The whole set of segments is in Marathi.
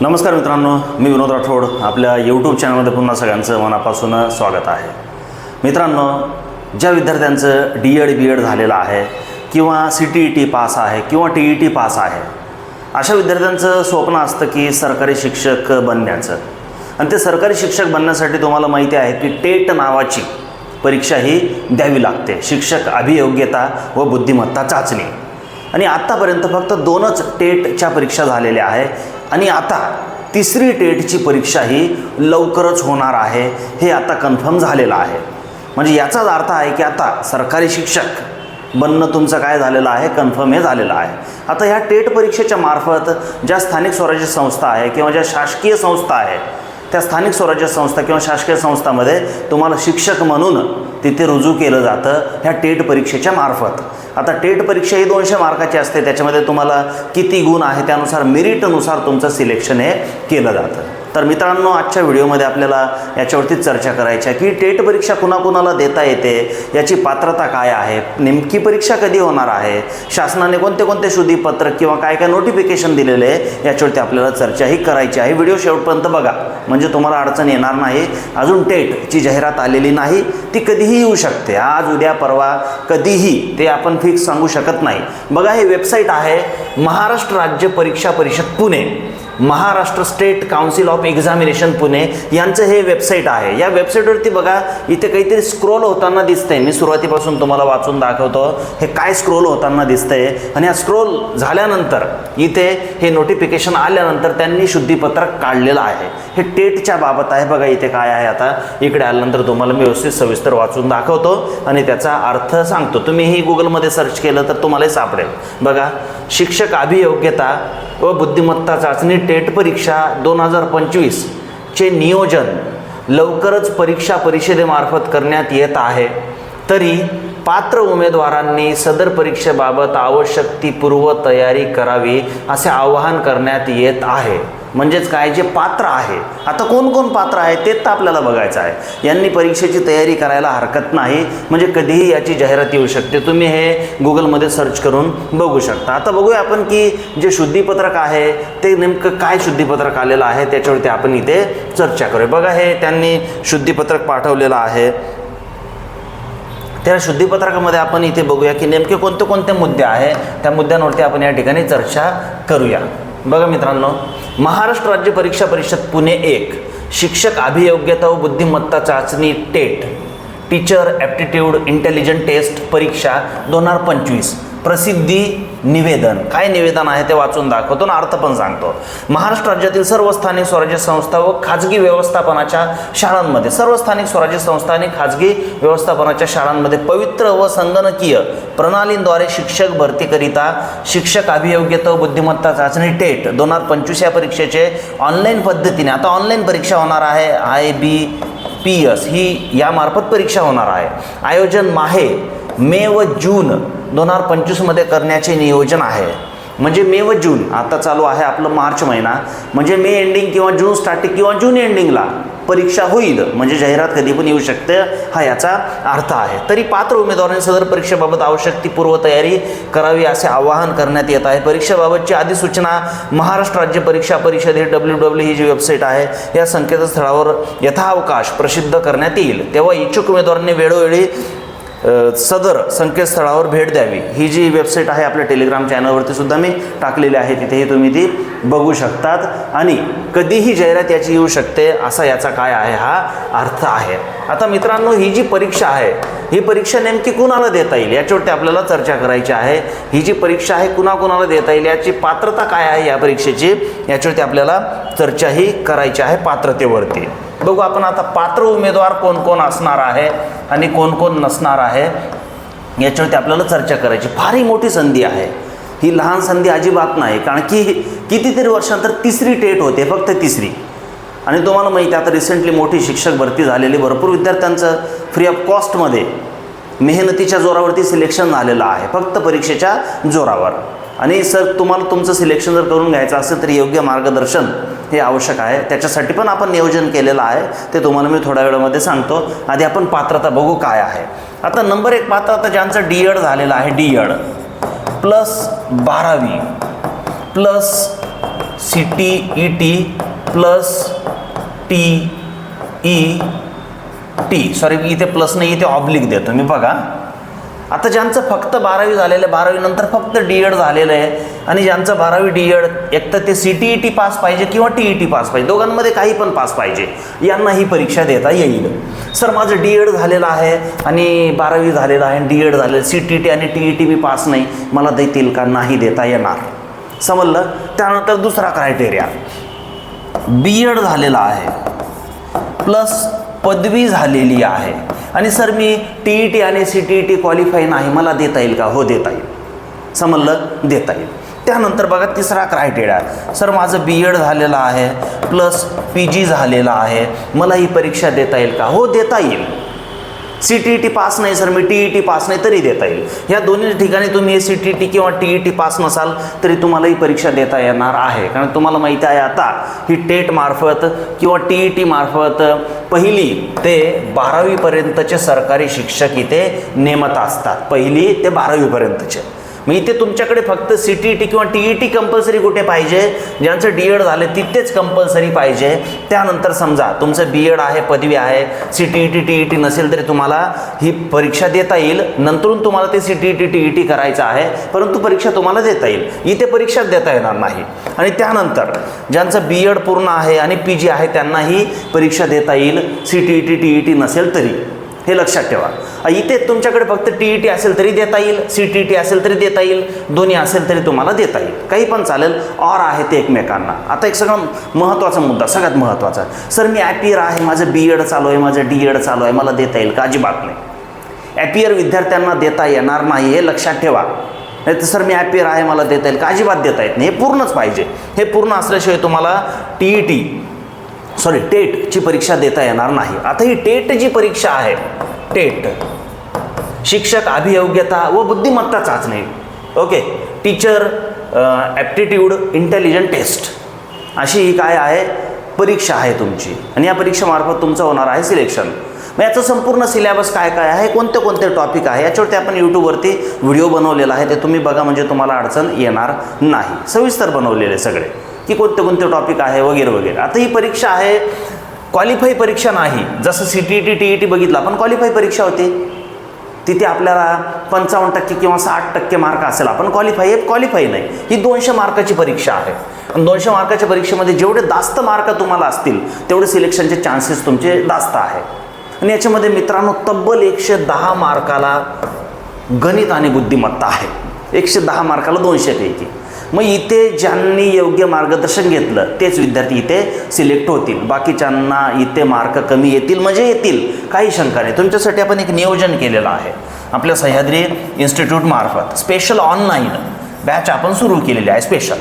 नमस्कार मित्रांनो मी विनोद राठोड. आपल्या यूट्यूब चॅनलमध्ये पुन्हा सगळ्यांचं मनापासून स्वागत आहे. मित्रांनो ज्या विद्यार्थ्यांचं डी एड बी एड झालेलं आहे किंवा C T E T pass आहे किंवा टी ई टी पास आहे अशा विद्यार्थ्यांचं स्वप्न असतं की सरकारी शिक्षक बनण्याचं. आणि ते सरकारी शिक्षक बनण्यासाठी तुम्हाला माहिती आहे की टेट नावाची परीक्षा ही द्यावी लागते. शिक्षक अभियोग्यता व बुद्धिमत्ता चाचणी. आणि आत्तापर्यंत फक्त दोनच टेटच्या परीक्षा झालेल्या आहे. आणि आता तिसरी टेटची परीक्षा ही लवकरच होणार आहे हे आता कन्फर्म झालेलं आहे. म्हणजे याचाच अर्थ आहे की आता सरकारी शिक्षक बनणं तुमचं काय झालेलं आहे कन्फर्म हे झालेलं आहे. आता ह्या टेट परीक्षेच्या मार्फत ज्या स्थानिक स्वराज्य संस्था आहे किंवा ज्या शासकीय संस्था आहे त्या स्थानिक स्वराज्य संस्था किंवा शासकीय संस्थामध्ये तुम्हाला शिक्षक म्हणून तिथे रुजू केलं जातं ह्या टेट परीक्षेच्या मार्फत. आता टेट परीक्षा ही दोनशे मार्काची असते त्याच्यामध्ये तुम्हाला किती गुण आहे त्यानुसार मेरिटनुसार तुमचं सिलेक्शन हे केलं जातं. तर मित्रांनो आजच्या व्हिडिओमध्ये आपल्याला याच्यावरती चर्चा करायची आहे की टेट परीक्षा कुणाकुणाला देता येते याची पात्रता काय आहे नेमकी परीक्षा कधी होणार आहे शासनाने कोणते कोणते शुद्धीपत्र किंवा काय काय नोटिफिकेशन दिलेले आहे याच्यावरती आपल्याला चर्चाही करायची आहे. व्हिडिओ शेवटपर्यंत बघा. म्हणजे तुम्हाला अडचण येणार नाही अजून टेटची जाहिरात आलेली नाही ती कधीही येऊ शकते. आज उद्या परवा कधीही ते आपण फिक्स सांगू शकत नाही. बघा हे वेबसाईट आहे महाराष्ट्र राज्य परीक्षा परिषद Pune. Maharashtra state council of examination Pune यांचं हे वेबसाईट आहे. या वेबसाईटवरती बघा इथे काहीतरी स्क्रोल होताना दिसतंय. मी सुरुवातीपासून तुम्हाला वाचून दाखवतो. हे काय स्क्रोल होताना दिसतंय? आणि हा स्क्रोल झाल्यानंतर इथे हे नोटिफिकेशन आल्यानंतर त्यांनी शुद्धीपत्रक काढलेलं आहे. हे टेटच्या बाबत आहे. बघा इथे काय आहे आता? इकडे आल्यानंतर तुम्हाला मी व्यवस्थित सविस्तर वाचून दाखवतो आणि त्याचा अर्थ सांगतो. तुम्हीही गुगलमध्ये सर्च केलं तर तुम्हालाही सापडेल. बघा शिक्षक अभियोग्यता व बुद्धिमत्ता चाचणी टेट परीक्षा दोन हजार पंचवीसचे नियोजन लवकरच परीक्षा परिषदेमार्फत करण्यात येत आहे. तरी पात्र उमेदवारांनी सदर परीक्षेबाबत आवश्यक ती पूर्वतयारी करावी असे आवाहन करण्यात येत आहे. म्हणजेच काय? जे पात्र आहे. आता कोण कोण पात्र आहे ते तर आपल्याला बघायचं आहे. यांनी परीक्षेची तयारी करायला हरकत नाही. म्हणजे कधीही याची जाहिरात येऊ शकते. तुम्ही हे गुगलमध्ये सर्च करून बघू शकता. आता बघूया आपण की जे शुद्धीपत्रक आहे ते नेमकं काय शुद्धीपत्रक आलेलं आहे त्याच्यावरती आपण इथे चर्चा करूया. बघा हे त्यांनी शुद्धीपत्रक पाठवलेलं आहे. त्या शुद्धीपत्रकामध्ये आपण इथे बघूया की नेमके कोणते कोणते मुद्दे आहे. त्या मुद्द्यांवरती आपण या ठिकाणी चर्चा करूया. बघा मित्रांनो महाराष्ट्र राज्य परीक्षा परिषद पुणे एक. शिक्षक अभियोग्यता व बुद्धिमत्ता चाचणी TET. Teacher aptitude intelligent test परीक्षा दोन हजार पंचवीस. प्रसिद्धी निवेदन. काय निवेदन आहे ते वाचून दाखवतो आणि अर्थ पण सांगतो. महाराष्ट्र राज्यातील सर्व स्थानिक स्वराज्य संस्था व खाजगी व्यवस्थापनाच्या शाळांमध्ये सर्व स्थानिक स्वराज्य संस्था आणि खाजगी व्यवस्थापनाच्या शाळांमध्ये पवित्र व संगणकीय प्रणालींद्वारे शिक्षक भरतीकरिता शिक्षक अभियोग्यता व बुद्धिमत्ता चाचणी टेट दोन हजार पंचवीस या परीक्षेचे ऑनलाईन पद्धतीने आता ऑनलाईन परीक्षा होणार आहे आय बी पी एस ही यामार्फत परीक्षा होणार आहे. आयोजन माहे मे व जून दोन हजार पंचवीसमध्ये करण्याचे नियोजन आहे. म्हणजे मे व जून आता चालू आहे आपलं मार्च महिना. म्हणजे मे एंडिंग किंवा जून स्टार्टिंग किंवा जून एंडिंगला परीक्षा होईल. म्हणजे जाहिरात कधी पण येऊ शकते हा याचा अर्थ आहे. तरी पात्र उमेदवारांनी सदर परीक्षेबाबत आवश्यक ती पूर्वतयारी करावी असे आवाहन करण्यात येत आहे. परीक्षेबाबतची अधिसूचना महाराष्ट्र राज्य परीक्षा परिषद हे डब्ल्यू डब्ल्यू ही जी वेबसाईट आहे. या संकेतस्थळावर यथावकाश प्रसिद्ध करण्यात येईल. तेव्हा इच्छुक उमेदवारांनी वेळोवेळी सदर संकेतस्थळावर भेट द्यावी. ही जी वेबसाईट आहे आपल्या टेलिग्राम चॅनलवरती सुद्धा मी टाकलेली आहे. तिथेही तुम्ही ती बघू शकतात. आणि कधीही जाहिरात याची येऊ शकते असा याचा काय आहे हा अर्थ आहे. आता मित्रांनो ही जी परीक्षा आहे ही परीक्षा नेमकी कुणाला देता येईल याच्यावरती आपल्याला चर्चा करायची आहे. ही जी परीक्षा आहे कुणाकुणाला देता येईल याची पात्रता काय आहे या परीक्षेची याच्यावरती आपल्याला चर्चाही करायची आहे पात्रतेवरती. बघू आपण आता पात्र उमेदवार कोण कोण असणार आहे आणि कोण कोण नसणार आहे याच्यावरती आपल्याला चर्चा करायची. फारही मोठी संधी आहे. ही लहान संधी अजिबात नाही कारण की कितीतरी वर्षांतर तिसरी टेट होते फक्त तिसरी. आणि तुम्हाला माहिती आहे आता रिसेंटली मोठी शिक्षक भरती झालेली भरपूर विद्यार्थ्यांचं फ्री ऑफ कॉस्टमध्ये मेहनतीच्या जोरावरती सिलेक्शन झालेलं आहे फक्त परीक्षेच्या जोरावर. आणि सर तुम्हाला तुमचं सिलेक्शन जर करून घ्यायचं असेल तर योग्य मार्गदर्शन हे आवश्यक आहे. त्याच्यासाठी पण आपण नियोजन केलेलं आहे. ते तुम्हाला मी थोड्या वेळामध्ये सांगतो. आधी आपण पात्रता बघू काय आहे. आता नंबर एक पात्रता ज्यांचं डी एड झालेलं आहे डी एड प्लस बारावी plus C T E T plus T E T. Sorry इथे प्लस नाही इथे ऑब्लिक देतो मी बघा. आता ज्यांचं फक्त बारावी झालेलं आहे बारावीनंतर फक्त डी एड झालेलं आहे आणि ज्यांचं बारावी डी एड एक तर ते C T E T pass पाहिजे किंवा टी ई टी पास पाहिजे दोघांमध्ये काही पण पास पाहिजे यांना ही परीक्षा देता येईल. सर माझं डी एड झालेलं आहे आणि बारावी झालेलं आहे डी एड झालेलं सी टी ई टी आणि टी ई टी मी पास नाही मला देतील का नाही देता येणार. समजलं? त्यानंतर दुसरा क्रायटेरिया बी एड झालेला आहे. प्लस पदवी झालेली आहे. आणि सर मी टी ई टी आणि C T E T qualify नाही. मला देता येईल का? हो देता येईल. समजलं? देता येईल. त्यानंतर बघा तिसरा क्रायटेरिया सर माझं बी एड झालेलं आहे प्लस पी जी झालेलं आहे. मला ही परीक्षा देता येईल का? हो देता येईल. C T E T pass नाही सर मी टी ई टी पास नाही तरी देता येईल. ह्या दोन्ही ठिकाणी तुम्ही सी टी टी किंवा टी ई टी पास नसाल तरी तुम्हाला ही परीक्षा देता येणार आहे. कारण तुम्हाला माहिती आहे आता ही टेट मार्फत किंवा टी ई टी मार्फत पहिली ते बारावीपर्यंतचे सरकारी शिक्षक इथे नेमत असतात. पहिली ते बारावीपर्यंतचे. मग इथे तुमच्याकडे फक्त सी टी ई टी किंवा टी ई टी कंपल्सरी कुठे पाहिजे? ज्यांचं डी एड झालं तिथेच कंपल्सरी पाहिजे. त्यानंतर समजा तुमचं बी एड आहे पदवी आहे C T E T T E T नसेल तरी तुम्हाला ही परीक्षा देता येईल. नंतरून तुम्हाला ते C T E T T E T करायचं आहे परंतु परीक्षा तुम्हाला देता येईल. इथे परीक्षाच देता येणार नाही. आणि त्यानंतर ज्यांचं बी एड पूर्ण आहे आणि पी जी आहे त्यांनाही परीक्षा देता येईल. C T E T T E T नसेल तरी. हे लक्षात ठेवा. इथे तुमच्याकडे फक्त टी ई टी असेल तरी देता येईल सी टी टी असेल तरी देता येईल दोन्ही असेल तरी तुम्हाला देता येईल. काही पण चालेल ऑर आहे ते एकमेकांना. आता एक सगळं महत्त्वाचा मुद्दा सगळ्यात महत्त्वाचा. सर मी ॲपियर आहे माझं बी एड चालू आहे माझं डी एड चालू आहे मला देता येईल का? अजिबात नाही. ॲपियर विद्यार्थ्यांना देता येणार नाही हे लक्षात ठेवा. नाही तर सर मी ॲपियर आहे मला देता येईल का? अजिबात देता येत नाही. हे पूर्णच पाहिजे. हे पूर्ण असल्याशिवाय तुम्हाला टी ई टी सॉरी टेटची परीक्षा देता येणार नाही. आता ही टेट जी परीक्षा आहे टेट शिक्षक अभियोग्यता व बुद्धिमत्ता चाचणी. Okay teacher aptitude intelligent test अशी ही काय आहे? परीक्षा आहे तुमची. आणि या परीक्षेमार्फत तुमचं होणार आहे सिलेक्शन मग याचं संपूर्ण सिलेबस काय काय आहे? कोणते कोणते टॉपिक आहे? याच्यावरती आपण यूट्यूबवरती व्हिडिओ बनवलेला आहे ते तुम्ही बघा म्हणजे तुम्हाला अडचण येणार नाही. सविस्तर बनवलेले सगळे. की कोणते कोणते टॉपिक आहे वगैरे वगैरे. आता ही परीक्षा आहे क्वालिफाई परीक्षा नाही. जसं C T T T E T बघितलं आपण क्वालिफाई परीक्षा होती. तिथे आपल्याला पंचावन्न टक्के किंवा साठ टक्के मार्क असेल. आपण क्वालिफाय आहे क्वालिफाय नाही. ही दोनशे मार्काची परीक्षा आहे. आणि दोनशे मार्काच्या परीक्षेमध्ये जेवढे जास्त मार्क तुम्हाला असतील तेवढे सिलेक्शनचे चान्सेस तुमचे जास्त आहे. आणि याच्यामध्ये मित्रांनो तब्बल एकशे दहा मार्काला गणित आणि बुद्धिमत्ता आहे. एकशे दहा मार्काला दोनशेपैकी मग इथे ज्यांनी योग्य मार्गदर्शन घेतलं तेच विद्यार्थी इथे सिलेक्ट होतील. बाकीच्यांना इथे मार्क कमी येतील म्हणजे येतील. काही शंका नाही. तुमच्यासाठी आपण एक नियोजन केलेलं आहे. आपल्या सह्याद्री इन्स्टिट्यूटमार्फत स्पेशल ऑनलाईन बॅच आपण सुरू केलेली आहे स्पेशल.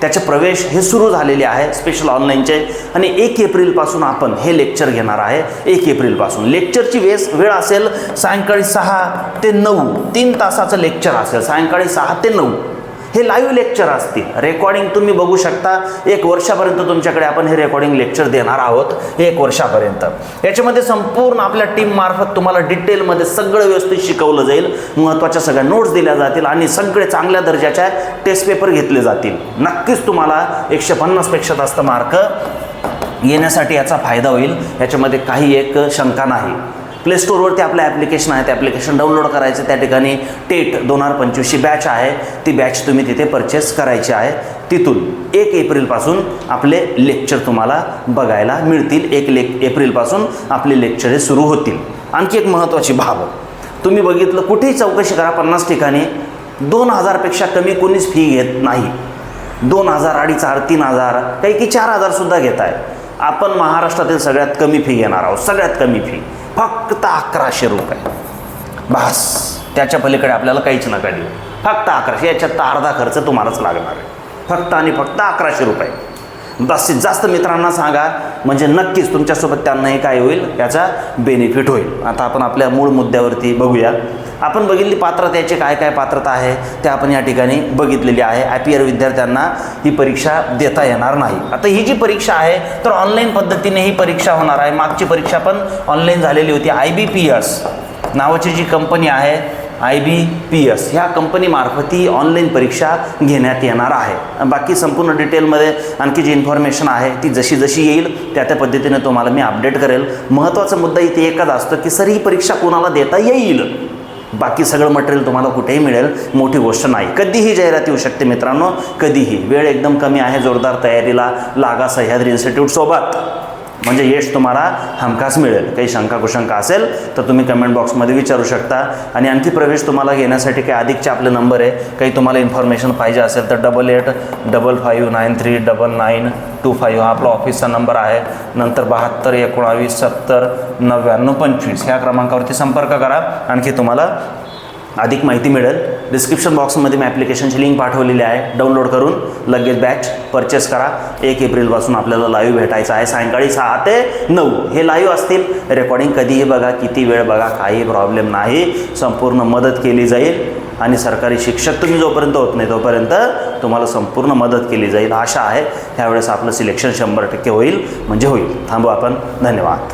त्याचे प्रवेश हे सुरू झालेले आहे स्पेशल ऑनलाईनचे. आणि एक एप्रिलपासून आपण हे लेक्चर घेणार आहे. एक एप्रिलपासून. लेक्चरची वेस वेळ असेल सायंकाळी सहा ते नऊ. तीन तासाचं लेक्चर असेल सायंकाळी सहा ते नऊ. हे लाईव्ह लेक्चर असतील. रेकॉर्डिंग तुम्ही बघू शकता. एक वर्षापर्यंत तुमच्याकडे आपण हे रेकॉर्डिंग लेक्चर देणार आहोत. एक वर्षापर्यंत. याच्यामध्ये संपूर्ण आपल्या टीममार्फत तुम्हाला डिटेलमध्ये सगळं व्यवस्थित शिकवलं जाईल. महत्त्वाच्या सगळ्या नोट्स दिल्या जातील आणि सगळे चांगल्या दर्जाच्या टेस्ट पेपर घेतले जातील. नक्कीच तुम्हाला एकशे पन्नासपेक्षा जास्त मार्क येण्यासाठी याचा फायदा होईल. याच्यामध्ये काही एक शंका नाही. प्ले स्टोअरवरती आपलं ॲप्लिकेशन आहे ते ॲप्लिकेशन डाउनलोड करायचं. त्या ठिकाणी टेट दोन हजार पंचवीसची बॅच आहे. ती बॅच तुम्ही तिथे परचेस करायची आहे. तिथून एक एप्रिलपासून आपले लेक्चर तुम्हाला बघायला मिळतील. एक लेक एप्रिलपासून आपले लेक्चर हे सुरू होतील. आणखी एक महत्त्वाची बाब. तुम्ही बघितलं कुठेही चौकशी करा पन्नास ठिकाणी दोन हजारपेक्षा कमी कोणीच फी घेत नाही. दोन हजार अडीच हजार तीन हजार काही की चार हजारसुद्धा घेत आहे आपण महाराष्ट्रातील सगळ्यात कमी फी घेणार आहोत. सगळ्यात कमी फी फक्त अकराशे रुपये. बस. त्याच्या पलीकडे आपल्याला काहीच नका देऊ. फक्त अकराशे. याच्यात अर्धा खर्च तुम्हालाच लागणार आहे. फक्त आणि फक्त अकराशे रुपये. जास्तीत जास्त मित्रांना सांगा. म्हणजे नक्कीच तुमच्यासोबत त्यांनाही काय होईल? याचा बेनिफिट होईल. आता आपण आपल्या मूळ मुद्द्यावरती बघूया. आपण बघितली पात्रतेची काय काय पात्रता आहे ते आपण या ठिकाणी बघितलेली आहे. ॲपियर विद्यार्थ्यांना ही परीक्षा देता येणार नाही. आता ही जी परीक्षा आहे तर ऑनलाईन पद्धतीने ही परीक्षा होणार आहे. मागची परीक्षा पण ऑनलाईन झालेली होती. आय बी पी एस नावाची जी कंपनी आहे आय बी पी एस ह्या कंपनीमार्फत ही ऑनलाईन परीक्षा घेण्यात येणार आहे. बाकी संपूर्ण डिटेलमध्ये आणखी जी इन्फॉर्मेशन आहे ती जशी जशी येईल त्या त्या पद्धतीने तुम्हाला मी अपडेट करेल. महत्त्वाचा मुद्दा इथे एकच असतो की सर ही परीक्षा कोणाला देता येईल? बाकी सगळं मटेरियल तुम्हाला कुठेही मिळेल मोठी गोष्ट नाही. कधीही जाहिरात येऊ शकते मित्रांनो कधीही. वेळ एकदम कमी आहे जोरदार तयारीला लागा सह्याद्री इन्स्टिट्यूटसोबत म्हणजे यश तुम्हाला हमखास मिळेल. काही शंका कुशंका असेल तर तुम्ही कमेंट बॉक्समध्ये विचारू शकता. आणि आणखी प्रवेश तुम्हाला घेण्यासाठी काही अधिकचे आपले नंबर आहे. काही तुम्हाला इन्फॉर्मेशन पाहिजे असेल तर double eight double five nine three double nine two five हा आपला ऑफिसचा नंबर आहे. नंतर बहात्तर एकोणावीस सत्तर नव्याण्णव पंचवीस. ह्या क्रमांकावरती संपर्क करा. आणखी तुम्हाला अधिक माहिती मिळेल. डिस्क्रिप्शन बॉक्समध्ये मी ॲप्लिकेशनची लिंक पाठवलेली आहे. डाउनलोड करून लगेच बॅच परचेस करा. एक एप्रिलपासून आपल्याला लाईव्ह भेटायचं आहे. सायंकाळी सहा ते नऊ. हे लाईव्ह असतील. रेकॉर्डिंग कधीही बघा किती वेळ बघा काही प्रॉब्लेम नाही. संपूर्ण मदत केली जाईल. आणि सरकारी शिक्षक तुम्ही जोपर्यंत होत नाही तोपर्यंत तुम्हाला संपूर्ण मदत केली जाईल. आशा आहे ह्यावेळेस आपलं सिलेक्शन शंभर टक्के होईल. म्हणजे होईल. थांबू आपण. धन्यवाद.